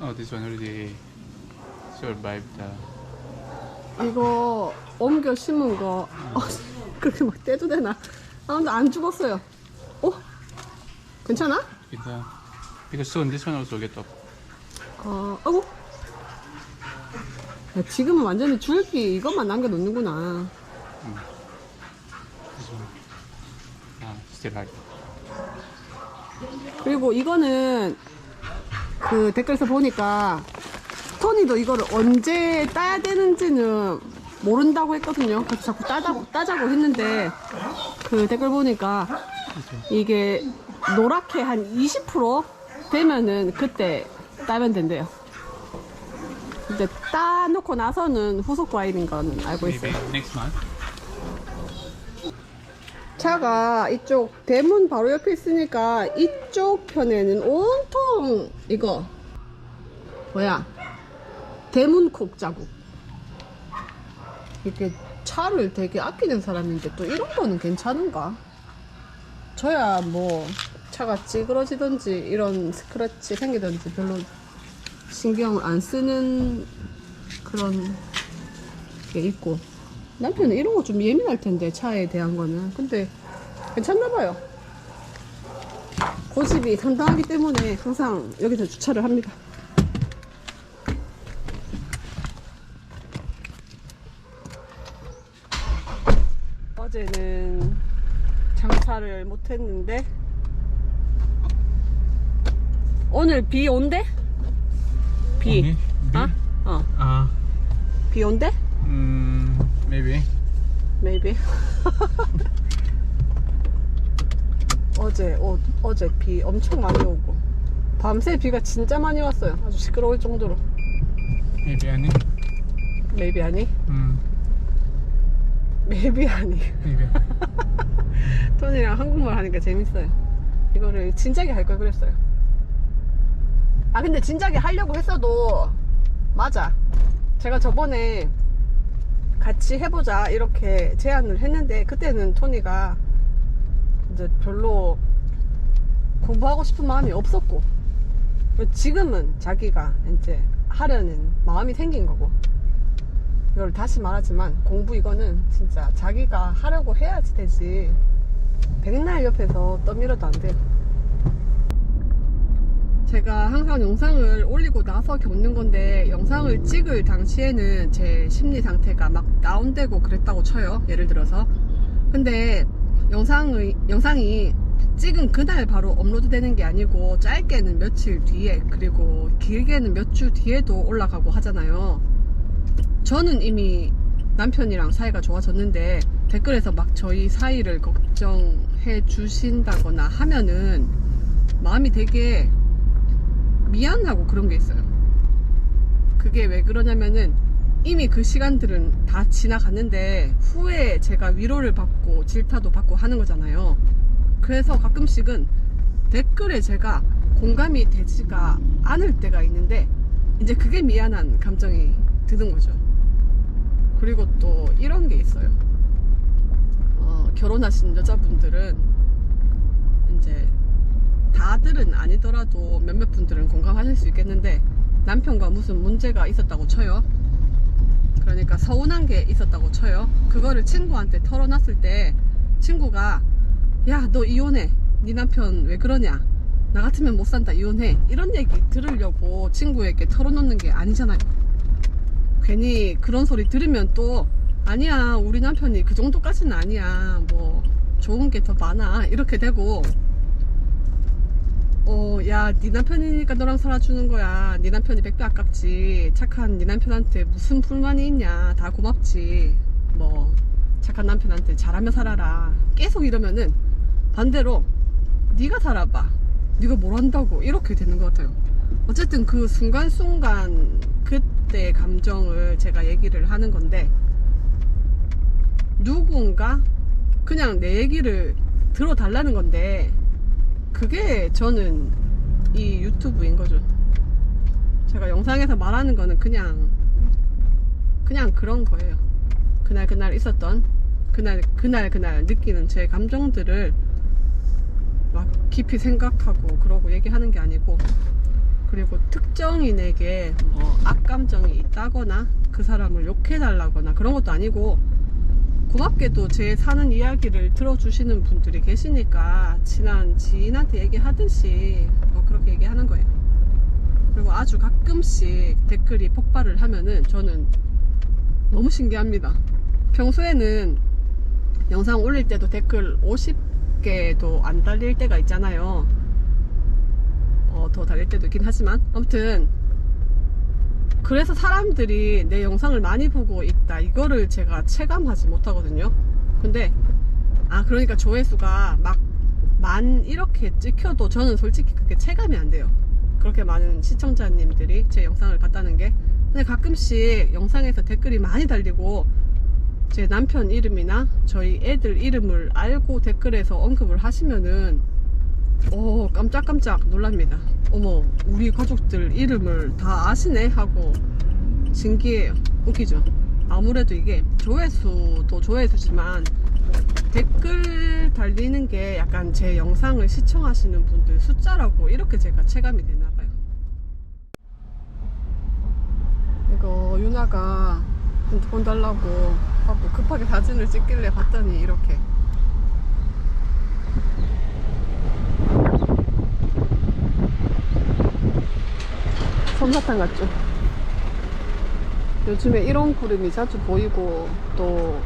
Oh, this one already survived the. 이거 옮겨 심은 거 어, 그렇게 막 떼도 되나? 아 근데 안 죽었어요. 어? 괜찮아? The because soon this one also get up. 어, 어구. 야, 지금은 완전히 줄기 이것만 남겨놓는구나. This one. Ah, still hard. 그리고 이거는 그 댓글에서 보니까 토니도 이거를 언제 따야 되는지는 모른다고 했거든요. 그래서 자꾸 따자고, 따자고 했는데 그 댓글 보니까 이게 노랗게 한 20% 되면은 그때 따면 된대요. 근데 따놓고 나서는 후속 과일인 거는 알고 있어요. 차가 이쪽 대문 바로 옆에 있으니까 이쪽 편에는 온통 이거. 뭐야? 대문 콕 자국. 이렇게 차를 되게 아끼는 사람인데 또 이런 거는 괜찮은가? 저야 뭐 차가 찌그러지든지 이런 스크래치 생기든지 별로 신경을 안 쓰는 그런 게 있고. 남편은 이런 거 좀 예민할 텐데 차에 대한 거는. 근데 괜찮나 봐요 고집이 상당하기 때문에 항상 여기서 주차를 합니다 어제는 장사를 못했는데 오늘 비 온대? 비 오늘? 비? 어? 어. Ah, 비 온대? mm, maybe. maybe. 어제 어, 어제 비 엄청 많이 오고 밤새 비가 진짜 많이 왔어요. 아주 시끄러울 정도로. Maybe 아니. maybe 아니? Mm, maybe 아니. maybe. 토니랑 한국말 하니까 재밌어요. 이거를 진작에 할 걸 그랬어요. 아 근데 진작에 하려고 했어도 맞아. 제가 저번에 같이 해보자 이렇게 제안을 했는데 그때는 토니가 이제 별로 공부하고 싶은 마음이 없었고 지금은 자기가 이제 하려는 마음이 생긴 거고 이걸 다시 말하지만 공부 이거는 진짜 자기가 하려고 해야지 되지. 백날 옆에서 떠밀어도 안 돼요 제가 항상 영상을 올리고 나서 겪는 건데 영상을 찍을 당시에는 제 심리 상태가 막 다운되고 그랬다고 쳐요 예를 들어서. 근데 영상의, 영상이 찍은 그날 바로 업로드 되는 게 아니고 짧게는 며칠 뒤에 그리고 길게는 몇 주 뒤에도 올라가고 하잖아요 저는 이미 남편이랑 사이가 좋아졌는데 댓글에서 막 저희 사이를 걱정해 주신다거나 하면은 마음이 되게 미안하고 그런 게 있어요. 그게 왜 그러냐면은 이미 그 시간들은 다 지나갔는데 후에 제가 위로를 받고 질타도 받고 하는 거잖아요. 그래서 가끔씩은 댓글에 제가 공감이 되지가 않을 때가 있는데 이제 그게 미안한 감정이 드는 거죠. 그리고 또 이런 게 있어요. 어, 결혼하신 여자분들은 이제 다들은 아니더라도 몇몇 분들은 공감하실 수 있겠는데 남편과 무슨 문제가 있었다고 쳐요. 그러니까 서운한 게 있었다고 쳐요. 그거를 친구한테 털어놨을 때 친구가 야 너 이혼해. 네 남편 왜 그러냐. 나 같으면 못 산다 이혼해. 이런 얘기 들으려고 친구에게 털어놓는 게 아니잖아요. 괜히 그런 소리 들으면 또 아니야 우리 남편이 그 정도까지는 아니야 뭐 좋은 게 더 많아 이렇게 되고 어, 야, 네 남편이니까 너랑 살아주는 거야. 네 남편이 백배 아깝지. 착한 네 남편한테 무슨 불만이 있냐. 다 고맙지. 뭐, 착한 남편한테 잘하며 살아라. 계속 이러면은 반대로 네가 살아봐. 네가 뭘 한다고 이렇게 되는 것 같아요. 어쨌든 그 순간순간 그때 감정을 제가 얘기를 하는 건데 누군가 그냥 내 얘기를 들어달라는 건데 그게 저는 이 유튜브인 거죠. 제가 영상에서 말하는 거는 그냥 그냥 그런 거예요. 그날 그날 있었던 그날 그날 그날 느끼는 제 감정들을 막 깊이 생각하고 그러고 얘기하는 게 아니고 그리고 특정인에게 뭐 악감정이 있다거나 그 사람을 욕해달라거나 그런 것도 아니고 고맙게도 제 사는 이야기를 들어주시는 분들이 계시니까 친한 지인한테 얘기하듯이 뭐 그렇게 얘기하는 거예요. 그리고 아주 가끔씩 댓글이 폭발을 하면은 저는 너무 신기합니다. 평소에는 영상 올릴 때도 댓글 50개도 안 달릴 때가 있잖아요. 어, 더 달릴 때도 있긴 하지만 아무튼 그래서 사람들이 내 영상을 많이 보고 있다. 이거를 제가 체감하지 못하거든요. 근데 아 그러니까 조회수가 막 만 이렇게 찍혀도 저는 솔직히 그게 체감이 안 돼요. 그렇게 많은 시청자님들이 제 영상을 봤다는 게. 근데 가끔씩 영상에서 댓글이 많이 달리고 제 남편 이름이나 저희 애들 이름을 알고 댓글에서 언급을 하시면은 오 깜짝깜짝 놀랍니다 어머 우리 가족들 이름을 다 아시네? 하고 신기해요. 웃기죠? 아무래도 이게 조회수도 조회수지만 댓글 달리는 게 약간 제 영상을 시청하시는 분들 숫자라고 이렇게 제가 체감이 되나봐요. 이거 유나가 핸드폰 달라고 급하게 사진을 찍길래 봤더니 이렇게 솜사탕 같죠? 요즘에 이런 구름이 자주 보이고 또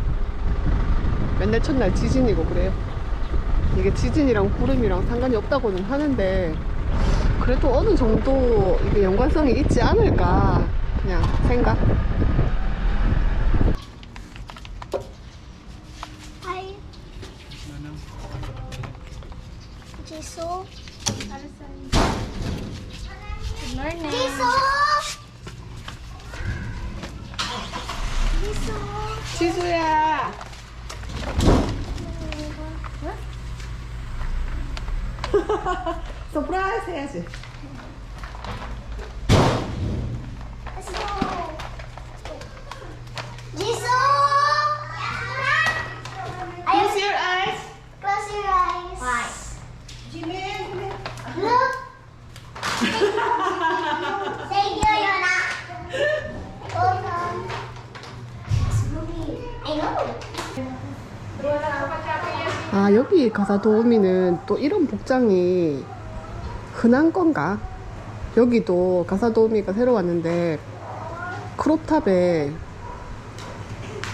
맨날 첫날 지진이고 그래요. 이게 지진이랑 구름이랑 상관이 없다고는 하는데 그래도 어느 정도 이게 연관성이 있지 않을까 그냥 생각. 지수야. 서프라이즈 해야지. Let's go. Jisoo! Close your eyes. Close your eyes. Why? 지민. Look. 아 여기 가사 도우미는 또 이런 복장이 흔한 건가? 여기도 가사 도우미가 새로 왔는데 크롭탑에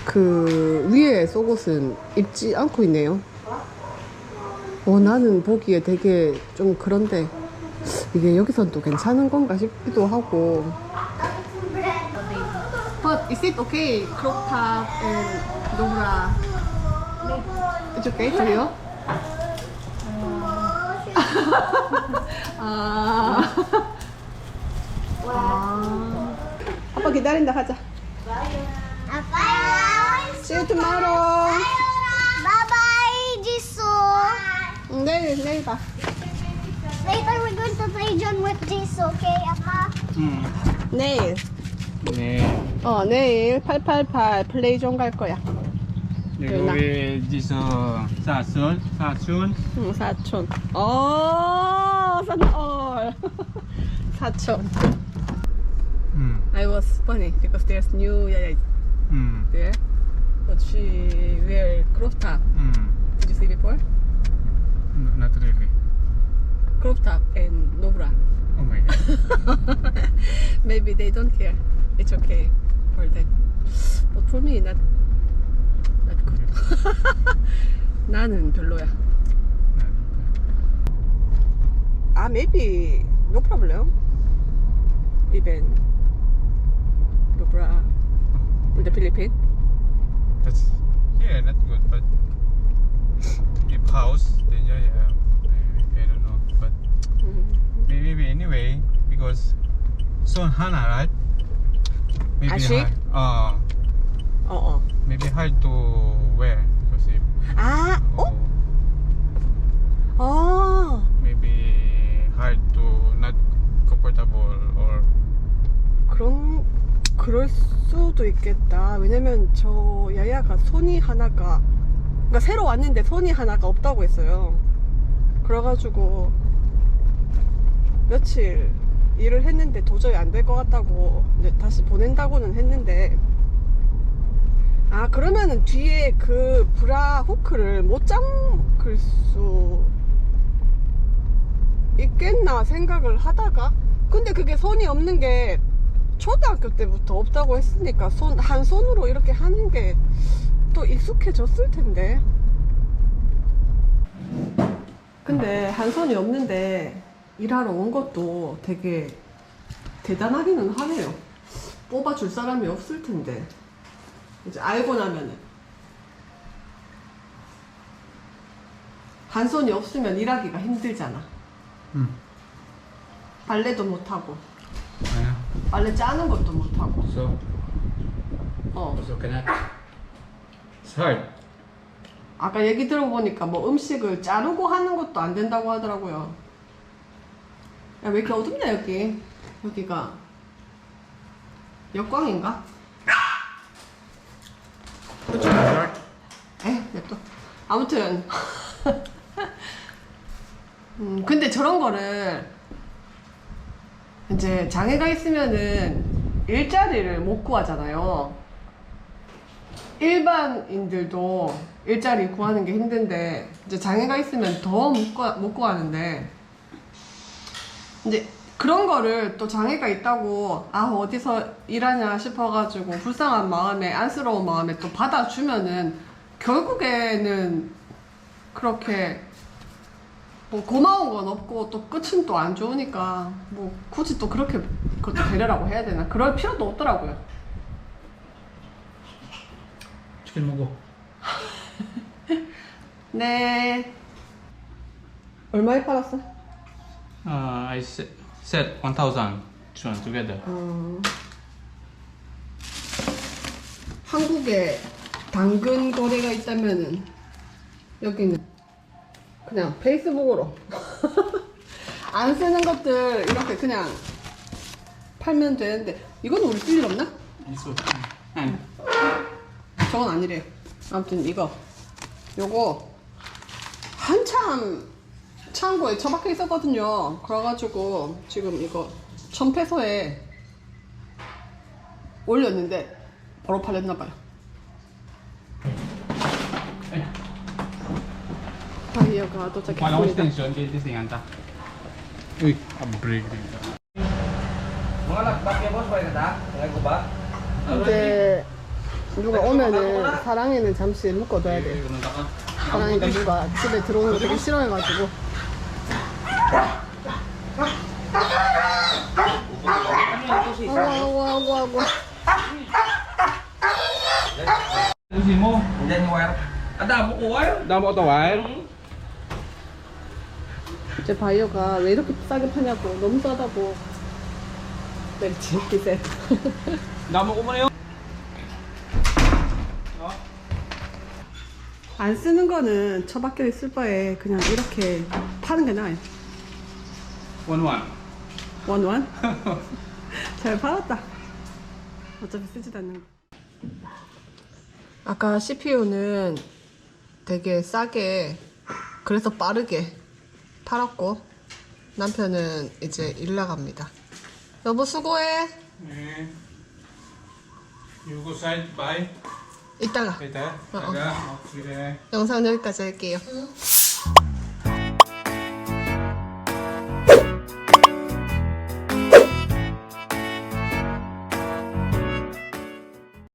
그 위에 속옷은 입지 않고 있네요. 어 나는 보기에 되게 좀 그런데 이게 여기선 또 괜찮은 건가 싶기도 하고. But is it okay? Crop top and Nora. It's okay for you? 아. 아. 아빠 기다린다 하자. Bye. See you tomorrow. Bye bye, Jisoo. 응, 내일 내일 봐. Later, we're going to play John with Jisoo, okay, Appa? 음. 내일. 네. 어 내일 888 플레이존 갈 거야. 여기 지서 사순 사춘 응 사촌. 어 산올. 사촌. 음. I was funny because there's new yaya 음. there, but she wear crop top. 음. Did you see before? Not really. Crop top and Nobra. Oh my god. Maybe they don't care. It's okay for them. But for me, not not good. 나는 별로야. Ah, maybe no problem. Even Nobra in the Philippines. That's yeah, not good, but if house, then yeah, yeah. Maybe, I don't know, but maybe, maybe anyway because soon Hana, right? Maybe Ah, she? hard, uh, 어 어. maybe hard to Because if 아, 어? 어. maybe hard to not comfortable or 그런 그럴 수도 있겠다. 왜냐면 저 야야가 손이 하나가 그러니까 새로 왔는데 손이 하나가 없다고 했어요. 그래가지고 며칠 일을 했는데 도저히 안 될 것 같다고 이제 다시 보낸다고는 했는데 아 그러면은 뒤에 그 브라 후크를 못 잠글 수 있겠나 생각을 하다가? 근데 그게 손이 없는 게 초등학교 때부터 없다고 했으니까 손 한 손으로 이렇게 하는 게 또 익숙해졌을 텐데. 근데 한 손이 없는데 일하러 온 것도 되게 대단하기는 하네요. 뽑아줄 사람이 없을 텐데 이제 알고 나면은 한 손이 없으면 일하기가 힘들잖아 응. 빨래도 못하고 아야. 빨래 짜는 것도 못하고 So, 어 also cannot. It's hard. 아까 얘기 들어보니까 뭐 음식을 자르고 하는 것도 안 된다고 하더라고요 야 왜 이렇게 어둡냐 여기 여기가 역광인가? 에이 냅둬 아무튼. 음, 근데 저런 거를 이제 장애가 있으면은 일자리를 못 구하잖아요. 일반인들도 일자리 구하는 게 힘든데 이제 장애가 있으면 더 못 구하는데 이제 그런 거를 또 장애가 있다고 아 어디서 일하냐 싶어가지고 불쌍한 마음에 안쓰러운 마음에 또 받아주면은 결국에는 그렇게 뭐 고마운 건 없고 또 끝은 또 안 좋으니까 뭐 굳이 또 그렇게 그것도 배려라고 해야 되나 그럴 필요도 없더라고요. Chicken mogo. 네. 얼마에 팔았어? I set, set 1,000 chuan together. 어, 한국에 당근 거래가 있다면은 여기는 그냥 페이스북으로 안 쓰는 것들 이렇게 그냥 팔면 되는데 이건 우리 쓸 일 없나? One. And 저건 아니래요. 아무튼 이거 요거 한참 창고에 처박혀 있었거든요. 그래가지고 지금 이거 천페소에 올렸는데 바로 팔렸나봐요. ko 도착했습니다. Uy, a-break din ka. Mga boss, na? 누가 오면은 사랑이는 잠시 묶어둬야 돼. Ka. 사랑이가 누가 집에 들어오는 거 되게 싫어해가지고. 아구 아구 아구 아구. Ayusin mo. Nandiyan yung wire. Ada mo ko wire. Damo to wire. 제 바이오가 왜 이렇게 싸게 파냐고 너무 싸다고. ko mo na yun. 안 쓰는 거는 처박혀 있을 바에 그냥 이렇게 파는 게 나아요. One-one. 원원. 잘 팔았다. 어차피 쓰지도 않는 거. 아까 CPU는 되게 싸게 그래서 빠르게 팔았고 남편은 이제 일 나갑니다. 여보 수고해. You go side by. 이따가 Kita. Oo. Taga. Oh, sige. 영상 여기까지 할게요.